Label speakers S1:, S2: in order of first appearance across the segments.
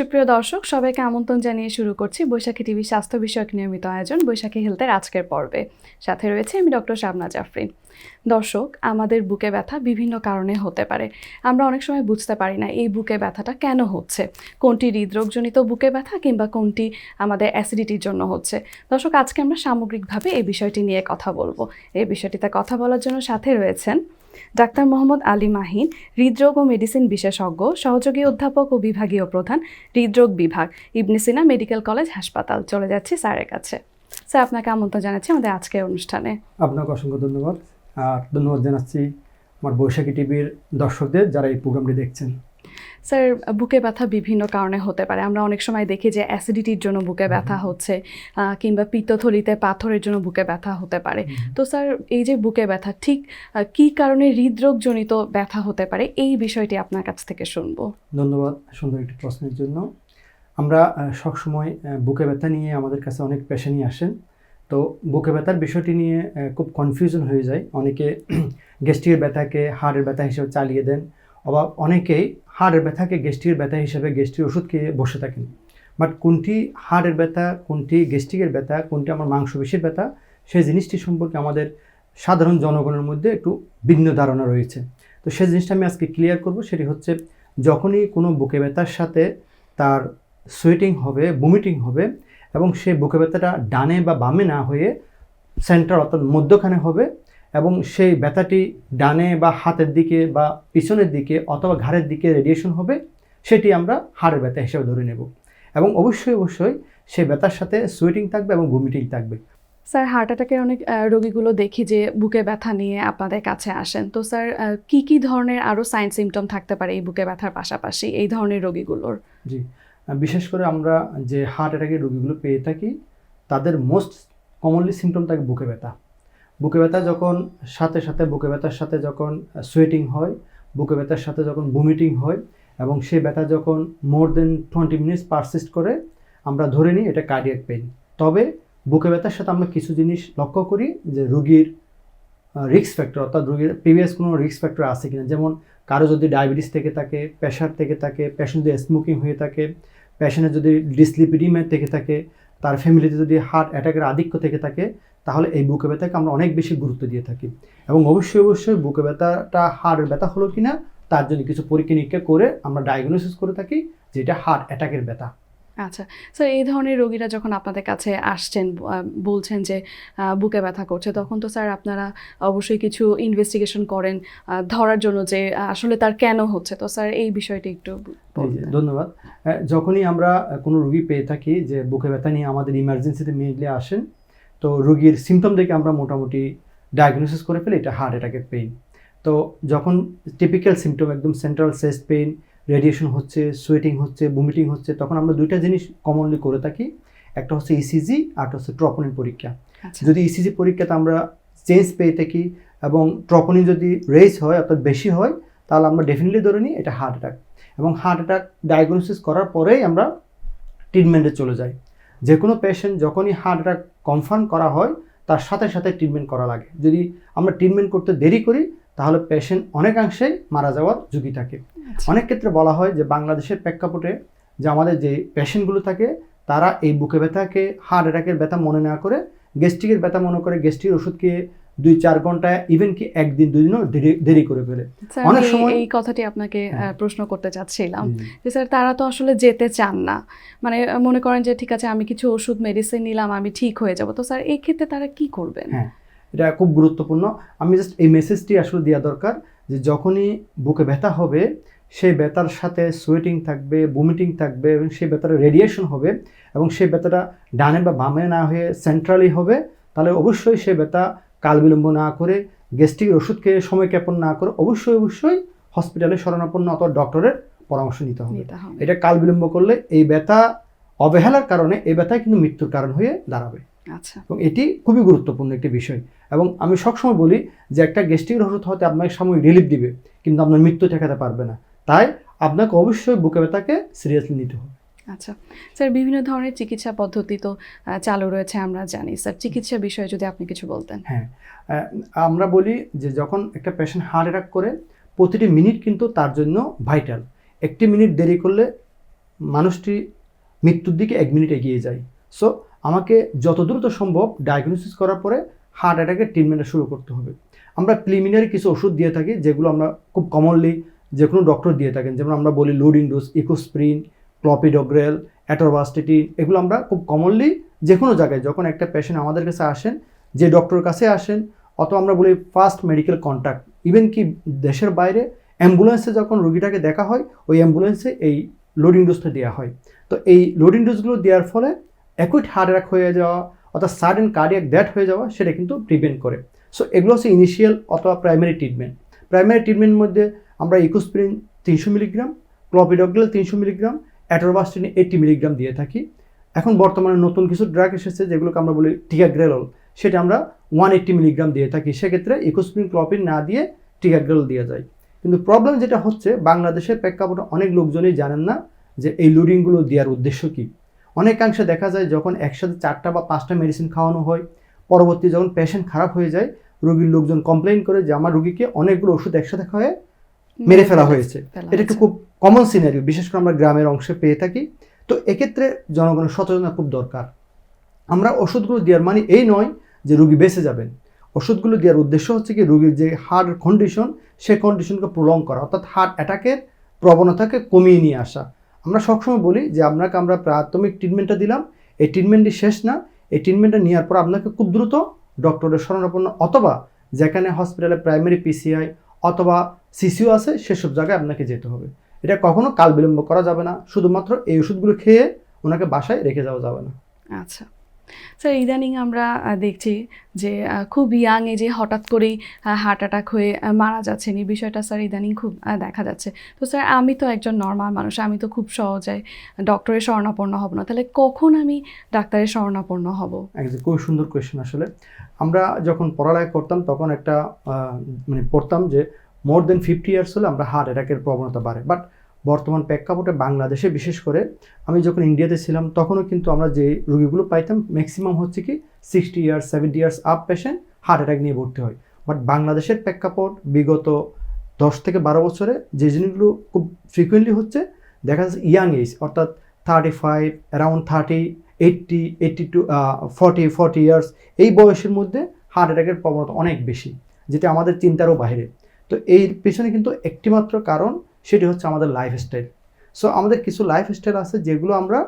S1: সুপ্রিয় দর্শক, সবাইকে আমন্ত্রণ জানিয়ে শুরু করছি বৈশাখী টিভি স্বাস্থ্য বিষয়ক নিয়মিত আয়োজন বৈশাখী হেলথের আজকের পর্বে। সাথে রয়েছে আমি ডক্টর শাবনা জাফরিন। দর্শক, আমাদের বুকে ব্যথা বিভিন্ন কারণে হতে পারে। আমরা অনেক সময় বুঝতে পারি না এই বুকে ব্যথাটা কেন হচ্ছে। কোনটি হৃদরোগজনিত বুকে ব্যথা কিংবা কোনটি আমাদের অ্যাসিডিটির জন্য হচ্ছে। দর্শক, আজকে আমরা সামগ্রিকভাবে এই বিষয়টি নিয়ে কথা বলব। এই বিষয়টিতে কথা বলার জন্য সাথে রয়েছেন ডাক্তার মোহাম্মদ আলী মাহিন, হৃদরোগ ও মেডিসিন বিশেষজ্ঞ, সহযোগী অধ্যাপক ও বিভাগীয় প্রধান, হৃদরোগ বিভাগ, ইবনে সিনা মেডিকেল কলেজ হাসপাতাল। চলে যাচ্ছি স্যারের কাছে। স্যার, আপনাকে আমন্ত্রণ জানাচ্ছি আমাদের আজকের অনুষ্ঠানে।
S2: আপনাকে অসংখ্য ধন্যবাদ। আর ধন্যবাদ জানাচ্ছি আমার বৈশাখী টিভির দর্শকদের যারা এই প্রোগ্রামটি দেখছেন।
S1: স্যার বুকে ব্যথা বিভিন্ন কারণে হতে পারে। আমরা অনেক সময় দেখি যে অ্যাসিডিটির জন্য বুকে ব্যথা হচ্ছে কিংবা পিত্তথলিতে পাথরের জন্য বুকে ব্যথা হতে পারে। তো স্যার এই যে বুকে ব্যথা ঠিক কী কারণে হৃদরোগজনিত ব্যথা হতে পারে? এই বিষয়টি আপনার কাছ থেকে শুনব।
S2: ধন্যবাদ সুন্দর একটি প্রশ্নের জন্য। আমরা সবসময় বুকে ব্যথা নিয়ে আমাদের কাছে অনেক পেশেন্টই আসেন। তো বুকে ব্যথার বিষয়টি নিয়ে খুব কনফিউশন হয়ে যায়। অনেকে গ্যাস্ট্রিকের ব্যথাকে হাড়ের ব্যথা হিসেবে চালিয়ে দেন। আবার অনেকেই হাড়ের ব্যথাকে গ্যাস্ট্রিকের ব্যথা হিসেবে গ্যাস্ট্রিক ওষুধ খেয়ে বসে থাকেন। বাট কোনটি হাড়ের ব্যথা, কোনটি গ্যাস্ট্রিকের ব্যথা, কোনটি আমার মাংসপেশির ব্যথা, সেই জিনিসটি সম্পর্কে আমাদের সাধারণ জনগণের মধ্যে একটু ভিন্ন ধারণা রয়েছে। তো সেই জিনিসটা আমি আজকে ক্লিয়ার করব, সেটি হচ্ছে যখনই কোনো বুকে ব্যথার সাথে তার সোয়েটিং হবে বমিটিং হবে এবং সে বুকে ব্যথাটা ডানে বা বামে না হয়ে সেন্টার অর্থাৎ মধ্যখানে হবে এবং সেই ব্যথাটি ডানে বা হাতের দিকে বা পিছনের দিকে অথবা ঘাড়ের দিকে রেডিয়েশন হবে সেটি আমরা হাড়ের ব্যথা হিসেবে ধরে নেব। এবং অবশ্যই অবশ্যই সেই ব্যথার সাথে সোয়েটিং থাকবে এবং বমিটিং থাকবে।
S1: স্যার হার্ট অ্যাটাকের অনেক রোগীগুলো দেখি যে বুকে ব্যথা নিয়ে আপনাদের কাছে আসেন। তো স্যার কি কি ধরনের আরও সাইন সিমটম থাকতে পারে এই বুকে ব্যথার পাশাপাশি এই ধরনের রোগীগুলোর?
S2: জি বিশেষ করে আমরা যে হার্ট অ্যাটাকের রোগীগুলো পেয়ে থাকি তাদের মোস্ট কমনলি সিমটম থাকে বুকে ব্যথা। বুকে ব্যথা যখন সাথে সাথে, বুকে ব্যথার সাথে যখন সোয়েটিং হয়, বুকে ব্যথার সাথে যখন বমিটিং হয় এবং সেই ব্যথা যখন more than twenty minutes persist করে, আমরা ধরে নিই এটা কার্ডিয়াক পেইন তবে বুকে ব্যথার সাথে আমরা কিছু জিনিস লক্ষ্য করি যে রুগীর রিক্স ফ্যাক্টর অর্থাৎ রুগীর প্রিভিয়াস কোনো রিক্স ফ্যাক্টর আছে কিনা। যেমন কারও যদি ডায়াবেটিস থেকে থাকে প্রেশার থেকে থাকে পেশেন্ট যদি স্মোকিং হয়ে থাকে পেশেন্টের যদি ডিসলিপিডিমে থেকে থাকে, তার ফ্যামিলিতে যদি হার্ট অ্যাটাকের আধিক্য থেকে থাকে তাহলে এই বুকে ব্যথাকে আমরা অনেক বেশি গুরুত্ব দিয়ে থাকি। এবং অবশ্যই অবশ্যই বুকে ব্যথাটা হার্টের ব্যথা হলো কিনা তার জন্য কিছু পরীক্ষা নিরীক্ষা করে আমরা ডায়াগনোসিস করে থাকি যে এটা হার্ট অ্যাটাকের ব্যথা।
S1: আচ্ছা স্যার এই ধরনের রোগীরা যখন আপনাদের কাছে আসছেন বলছেন যে বুকে ব্যথা করছে তখন তো স্যার আপনারা অবশ্যই কিছু ইনভেস্টিগেশন করেন ধরার জন্য যে আসলে তার কেন হচ্ছে। তো স্যার এই বিষয়টি একটু।
S2: ধন্যবাদ। যখনই আমরা কোনো রুগী পেয়ে থাকি যে বুকে ব্যথা নিয়ে আমাদের ইমার্জেন্সিতে মেয়েগুলি আসেন তো রুগীর সিমটম দেখে আমরা মোটামুটি ডায়াগনোসিস করে ফেলি এটা হার্ট অ্যাটাকের পেইন তো যখন টিপিক্যাল সিমটম একদম সেন্ট্রাল চেস্ট পেইন রেডিয়েশন হচ্ছে সোয়েটিং হচ্ছে বুমিটিং হচ্ছে তখন আমরা দুইটা জিনিস কমনলি করে থাকি। একটা হচ্ছে ইসিজি আর একটা হচ্ছে ট্রপনিন পরীক্ষা।
S1: আচ্ছা।
S2: যদি ইসিজি পরীক্ষাতে আমরা চেঞ্জ পেয়ে থাকি এবং ট্রপনিন যদি রেজ হয় অর্থাৎ বেশি হয় তাহলে আমরা ডেফিনেটলি ধরে নিই এটা হার্ট অ্যাটাক এবং হার্ট অ্যাটাক ডায়াগনোসিস করার পরেই আমরা ট্রিটমেন্টে চলে যাই। যে কোনো পেশেন্ট যখনই হার্ট অ্যাটাক কনফার্ম করা হয় তার সাথে সাথে ট্রিটমেন্ট করা লাগে যদি আমরা ট্রিটমেন্ট করতে দেরি করি তাহলে পেশেন্ট অনেকাংশেই মারা যাওয়ার ঝুঁকি থাকে
S1: আচ্ছা।
S2: অনেক ক্ষেত্রে বলা হয় যে বাংলাদেশের প্রেক্ষাপটে যে আমাদের যে পেশেন্টগুলো থাকে তারা এই বুকে ব্যথাকে হার্ট অ্যাটাকের ব্যথা মনে না করে গ্যাস্ট্রিকের ব্যথা মনে করে গ্যাস্ট্রিক ওষুধ খেয়ে দুই চার ঘণ্টা ইভেন কি একদিন দুই দিনও দেরি করে ফেলে। অনেক সময়-
S1: এই কথাটি আপনাকে
S2: হ্যাঁ।
S1: প্রশ্ন করতে চাচ্ছিলাম যে স্যার তারা তো আসলে যেতে চান না। মানে মনে করেন যে ঠিক আছে আমি কিছু ওষুধ মেডিসিন নিলাম আমি ঠিক হয়ে যাব। তো স্যার এই ক্ষেত্রে তারা কি করবেন?
S2: হ্যাঁ এটা খুব গুরুত্বপূর্ণ। আমি জাস্ট এই মেসেজটি আসলে দেওয়া দরকার যে যখনই বুকে ব্যথা হবে সেই ব্যথার সাথে সোয়েটিং থাকবে বমিটিং থাকবে এবং সেই ব্যথাটা রেডিয়েশন হবে এবং সেই ব্যথাটা ডানে বা বামে না হয়ে সেন্ট্রালি হবে তাহলে অবশ্যই সেই ব্যথা কাল বিলম্ব না করে গ্যাস্ট্রিকের ওষুধ খেয়ে সময় জ্ঞাপন না করে অবশ্যই অবশ্যই হসপিটালে শরণাপন্ন অথবা ডক্টরের পরামর্শ নিতে হবে। এটা কাল বিলম্ব করলে এই ব্যথা অবহেলার কারণে এই ব্যথায় কিন্তু মৃত্যুর কারণ হয়ে দাঁড়াবে।
S1: আচ্ছা।
S2: এবং এটি খুবই গুরুত্বপূর্ণ একটি বিষয়। এবং আমি সবসময় বলি যে একটা গ্যাস্ট্রিকের ওষুধ হতে আপনাকে সাময়িক রিলিফ দিবে কিন্তু আপনার মৃত্যু ঠেকাতে পারবে না। তাই আপনাকে অবশ্যই বুকে ব্যথাকে সিরিয়াসলি নিতে হবে।
S1: আচ্ছা। স্যার, বিভিন্ন ধরনের চিকিৎসা পদ্ধতি তো চালু রয়েছে আমরা জানি। স্যার, চিকিৎসা বিষয়ে যদি আপনি কিছু বলতেন।
S2: হ্যাঁ আমরা বলি যে যখন একটা পেশেন্ট হার্ট অ্যাটাক করে, প্রতিটি মিনিট কিন্তু তার জন্য ভাইটাল একটি মিনিট দেরি করলে মানুষটি মৃত্যুর দিকে এক মিনিট এগিয়ে যায়। সো আমাকে যত দ্রুত সম্ভব ডায়াগনোসিস করার পরে হার্ট অ্যাটাকের ট্রিটমেন্টটা শুরু করতে হবে। আমরা প্রিলিমিনারি কিছু ওষুধ দিয়ে থাকি, যেগুলো আমরা খুব কমনলি যে কোনো ডক্টর দিয়ে থাকেন। যেমন আমরা বলি loading dose Ecosprin clopidogrel atorvastatin এগুলো আমরা খুব কমনলি যে কোনো জায়গায় যখন একটা পেশেন্ট আমাদের কাছে আসেন, যে ডক্টরের কাছে আসেন অত আমরা বলি ফার্স্ট মেডিকেল কন্ট্যাক্ট ইভেন কি দেশের বাইরে অ্যাম্বুলেন্সে যখন রুগীটাকে দেখা হয়, ওই অ্যাম্বুলেন্সে এই লোডিং ডোজটা দেওয়া হয়। তো এই লোডিং ডোজগুলো দেওয়ার ফলে অ্যাকুইট হার্ট অ্যাটাক হয়ে যাওয়া, অর্থাৎ সাডেন কার্ডিয়াক ড্যাট হয়ে যাওয়া, সেটা কিন্তু প্রিভেন্ট করে। সো এগুলো হচ্ছে ইনিশিয়াল অথবা প্রাইমারি ট্রিটমেন্ট প্রাইমারি ট্রিটমেন্টের মধ্যে আমরা ইকোস্প্রিন তিনশো মিলিগ্রাম ক্লপিডগ্রেল তিনশো মিলিগ্রাম অ্যাটোরবাস্টিন এইটটি মিলিগ্রাম দিয়ে থাকি। এখন বর্তমানে নতুন কিছু ড্রাগ এসেছে যেগুলোকে আমরা বলি টিকাগ্রেলল সেটা আমরা ওয়ান এইট্টি মিলিগ্রাম দিয়ে থাকি। সেক্ষেত্রে ইকোস্প্রিন ক্লপিন না দিয়ে টিকাগ্রেল দিয়ে যায়। কিন্তু প্রবলেম যেটা হচ্ছে বাংলাদেশের প্রেক্ষাপটে অনেক লোকজনই জানেন না যে এই লোডিংগুলো দেওয়ার উদ্দেশ্য কী। অনেকাংশে দেখা যায় যখন একসাথে চারটা বা পাঁচটা মেডিসিন খাওয়ানো হয় পরবর্তী যখন পেশেন্ট খারাপ হয়ে যায় রোগীর লোকজন কমপ্লেন করে যে আমার রোগীকে অনেকগুলো ওষুধ একসাথে খাওয়ায় মেরে ফেলা হয়েছে। এটা একটু খুব কমন সিনারিও বিশেষ করে আমরা গ্রামের অংশে পেয়ে থাকি, তো এক্ষেত্রে জনগণের সচেতনতা খুব দরকার। আমরা ওষুধগুলো দেওয়ার মানে এই নয় যে রুগী বেঁচে যাবেন। ওষুধগুলো দেওয়ার উদ্দেশ্য হচ্ছে কি, রুগীর যে হার্ট কন্ডিশন সেই কন্ডিশনকে প্রলং করা, অর্থাৎ হার্ট অ্যাটাকের প্রবণতাকে কমিয়ে নিয়ে আসা। আমরা সবসময় বলি যে আপনাকে আমরা প্রাথমিক ট্রিটমেন্টটা দিলাম, এই ট্রিটমেন্টটি শেষ না, এই ট্রিটমেন্টটা নেওয়ার পর আপনাকে খুব দ্রুত ডক্টরের শরণাপন্ন অথবা যেখানে হসপিটালে প্রাইমারি পিসিআই অথবা সিসিও আছে, সেসব জায়গায় আপনাকে যেতে হবে। এটা কখনো কাল বিলম্ব করা যাবে না শুধুমাত্র এই ওষুধগুলো খেয়ে ওনাকে বাসায় রেখে যাওয়া যাবে না।
S1: আচ্ছা। স্যার ইদানিং আমরা দেখছি যে খুব ইয়াং এজে হঠাৎ করেই হার্ট অ্যাটাক হয়ে মারা যাচ্ছেন। এই বিষয়টা স্যার ইদানিং খুব দেখা যাচ্ছে। তো স্যার আমি তো একজন নর্মাল মানুষ আমি তো খুব সহজে ডক্টরের শরণাপন্ন হব না। তাহলে কখন আমি ডাক্তারের শরণাপন্ন হব?
S2: একদম খুব সুন্দর কোয়েশ্চেন আসলে। আমরা যখন পড়ালেখা করতাম তখন একটা মানে পড়তাম যে মোর দেন ফিফটি ইয়ার্স হলে আমরা হার্ট অ্যাটাকের প্রবণতা বাড়ে। বাট বর্তমান প্রেক্ষাপটে বাংলাদেশে বিশেষ করে আমি যখন ইন্ডিয়াতে ছিলাম, তখনও কিন্তু আমরা যে রুগীগুলো পাইতাম ম্যাক্সিমাম হচ্ছে কি sixty years seventy years up patient heart attack নিয়ে ভর্তি হয়। বাট বাংলাদেশের প্রেক্ষাপট বিগত দশ থেকে বারো বছরে যে জিনিসগুলো খুব ফ্রিকুয়েন্টলি হচ্ছে, দেখা যাচ্ছে ইয়াং এজ অর্থাৎ thirty five around thirty eighty eighty to forty forty years এই বয়সের মধ্যে হার্ট অ্যাটাকের প্রবণতা অনেক বেশি, যেটা আমাদের চিন্তারও বাইরে। তো এই পেছনে কিন্তু একটিমাত্র কারণ সেটি হচ্ছে আমাদের লাইফস্টাইল সো আমাদের কিছু লাইফস্টাইল আছে যেগুলো আমরা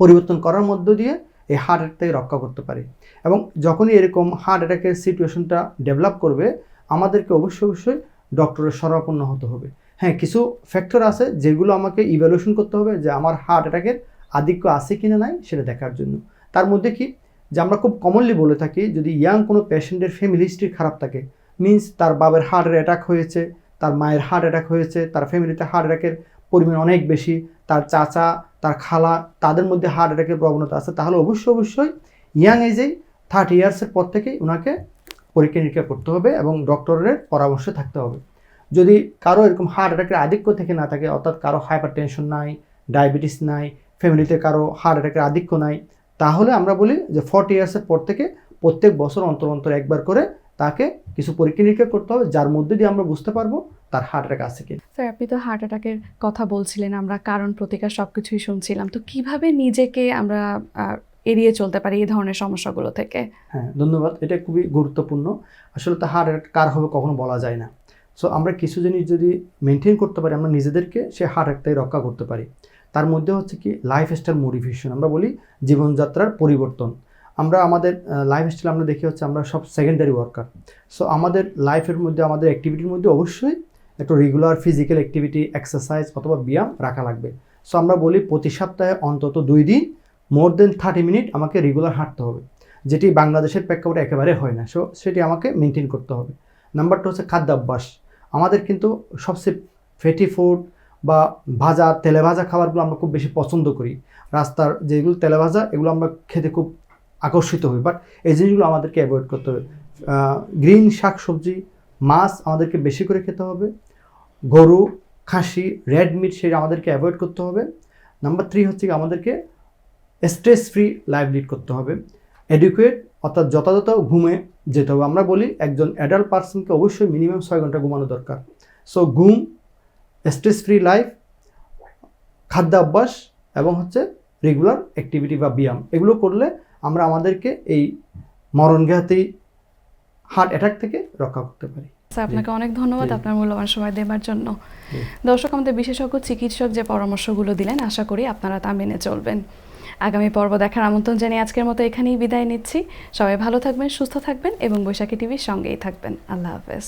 S2: পরিবর্তন করার মধ্য দিয়ে এই হার্ট অ্যাটাক রক্ষা করতে পারি। এবং যখনই এরকম হার্ট অ্যাটাকের সিচুয়েশনটা ডেভেলপ করবে, আমাদেরকে অবশ্যই অবশ্যই ডক্টরের শরণাপন্ন হতে হবে। হ্যাঁ কিছু ফ্যাক্টর আছে যেগুলো আমাকে ইভ্যালুয়েশন করতে হবে যে আমার হার্ট অ্যাটাকের আধিক্য আছে কি না নাই সেটা দেখার জন্য। তার মধ্যে কি? যে আমরা খুব কমনলি বলে থাকি যদি ইয়াং কোনো পেশেন্টের ফ্যামিলি হিস্ট্রি খারাপ থাকে মিন্স তার বাবার হার্টের অ্যাটাক হয়েছে, তার মায়ের হার্ট অ্যাটাক হয়েছে, তার ফ্যামিলিতে হার্ট অ্যাটাকের পরিমাণ অনেক বেশি, তার চাচা, তার খালা, তাদের মধ্যে হার্ট অ্যাটাকের প্রবণতা আছে। তাহলে অবশ্যই অবশ্যই ইয়াং এজেই থার্টি ইয়ার্সের পর থেকেই ওনাকে পরীক্ষা নিরীক্ষা করতে হবে এবং ডক্টরের পরামর্শে থাকতে হবে। যদি কারও এরকম হার্ট অ্যাটাকের আধিক্য থেকে না থাকে, অর্থাৎ কারও হাইপার টেনশন নাই ডায়াবেটিস নাই ফ্যামিলিতে কারও হার্ট অ্যাটাকের আধিক্য নাই, তাহলে আমরা বলি যে ফর্টি ইয়ার্সের পর থেকে প্রত্যেক বছর অন্তর অন্তর একবার করে তাকে কিছু পরীক্ষা নিরীক্ষা করতে হবে যার মধ্যে দিয়ে আমরা বুঝতে পারব তার হার্ট অ্যাটাক আছে কি
S1: স্যার আপনি তো হার্ট অ্যাটাকের কথা বলছিলেন আমরা কারণ প্রতিকার সব কিছুই শুনছিলাম। তো কীভাবে নিজেকে আমরা এড়িয়ে চলতে পারি এই ধরনের সমস্যাগুলো থেকে?
S2: হ্যাঁ ধন্যবাদ। এটা খুবই গুরুত্বপূর্ণ। আসলে তো হার্ট অ্যাটাক কার হবে কখনো বলা যায় না। সো আমরা কিছু জিনিস যদি মেনটেন করতে পারি আমরা নিজেদেরকে সে হার্ট অ্যাটাক থেকে রক্ষা করতে পারি। তার মধ্যে হচ্ছে কি লাইফস্টাইল মডিফিকেশন আমরা বলি জীবনযাত্রার পরিবর্তন। আমরা আমাদের লাইফ স্টাইল আমরা দেখি হচ্ছে আমরা সব সেকেন্ডারি ওয়ার্কার সো আমাদের লাইফের মধ্যে, আমাদের অ্যাক্টিভিটির মধ্যে অবশ্যই একটু রেগুলার ফিজিক্যাল অ্যাক্টিভিটি এক্সারসাইজ অথবা ব্যায়াম রাখা লাগবে। সো আমরা বলি প্রতি সপ্তাহে অন্তত দুই দিন মোর দেন থার্টি মিনিট আমাকে রেগুলার হাঁটতে হবে, যেটি বাংলাদেশের প্রেক্ষাপটে একেবারে হয় না। সো সেটি আমাকে মেনটেন করতে হবে। নাম্বারটা হচ্ছে খাদ্যাভ্যাস। আমাদের কিন্তু সবচেয়ে ফ্যাটি ফুড বা ভাজা, তেলে ভাজা খাবারগুলো আমরা খুব বেশি পছন্দ করি। রাস্তার যেগুলো তেলে ভাজা, এগুলো আমরা খেতে খুব আকর্ষিত হই বাট এই জিনিসগুলো আমাদেরকে অ্যাভয়েড করতে হবে। গ্রিন শাক সবজি মাছ আমাদেরকে বেশি করে খেতে হবে। গরু, খাসি রেড মিট সেটা আমাদেরকে অ্যাভয়েড করতে হবে। নাম্বার থ্রি হচ্ছে আমাদেরকে স্ট্রেস ফ্রি লাইফ লিড করতে হবে। এডুকেট অর্থাৎ যথাযথ ঘুমে যেতে হবে। আমরা বলি একজন অ্যাডাল্ট পার্সনকে অবশ্যই মিনিমাম ছয় ঘণ্টা ঘুমানো দরকার। সো ঘুম স্ট্রেস ফ্রি লাইফ খাদ্যাভ্যাস এবং হচ্ছে রেগুলার অ্যাক্টিভিটি বা ব্যায়াম। এগুলো করলে আমরা আমাদেরকে এই মরণঘাতী হার্ট অ্যাটাক থেকে রক্ষা করতে পারি।
S1: স্যার আপনাকে অনেক ধন্যবাদ আপনার মূল্যবান সময় দেবার জন্য। দর্শক আমাদের বিশেষজ্ঞ চিকিৎসক যে পরামর্শগুলো দিলেন আশা করি আপনারা তা মেনে চলবেন। আগামী পর্ব দেখার আমন্ত্রণ জানিয়ে আজকের মতো এখানেই বিদায় নিচ্ছি। সবাই ভালো থাকবেন সুস্থ থাকবেন এবং বৈশাখী টিভির সঙ্গেই থাকবেন। আল্লাহ হাফেজ।